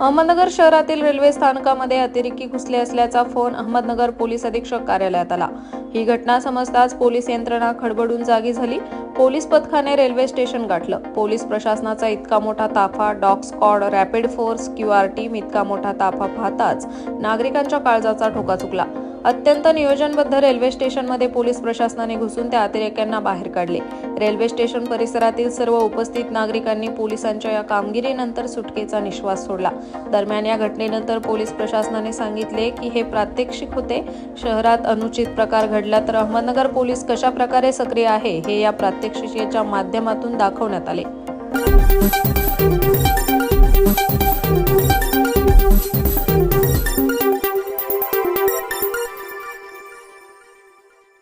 अहमदनगर शहरातील रेल्वे स्थानकामध्ये अतिरेकी घुसले असल्याचा फोन अहमदनगर पोलीस अधीक्षक कार्यालयात आला. ही घटना समजताच पोलीस यंत्रणा खडबडून जागी झाली. पोलीस पथकाने रेल्वे स्टेशन गाठलं. पोलीस प्रशासनाचा इतका मोठा ताफा dog squad rapid force Q R team इतका मोठा ताफा पाहताच नागरिकांच्या काळजाचा ठोका चुकला. अत्यंत नियोजनबद्ध रेल्वे स्टेशनमध्ये पोलीस प्रशासनाने घुसून त्या अतिरेक्यांना बाहेर काढले. रेल्वे स्टेशन परिसरातील सर्व उपस्थित नागरिकांनी पोलिसांच्या या कामगिरीनंतर सुटकेचा निश्वास सोडला. दरम्यान या घटनेनंतर पोलीस प्रशासनाने सांगितले की हे प्रात्यक्षिक होते. शहरात अनुचित प्रकार घडला तर अहमदनगर पोलीस कशा प्रकारे सक्रिय आहे हे या प्रात्यक्षिकेच्या माध्यमातून दाखवण्यात आले.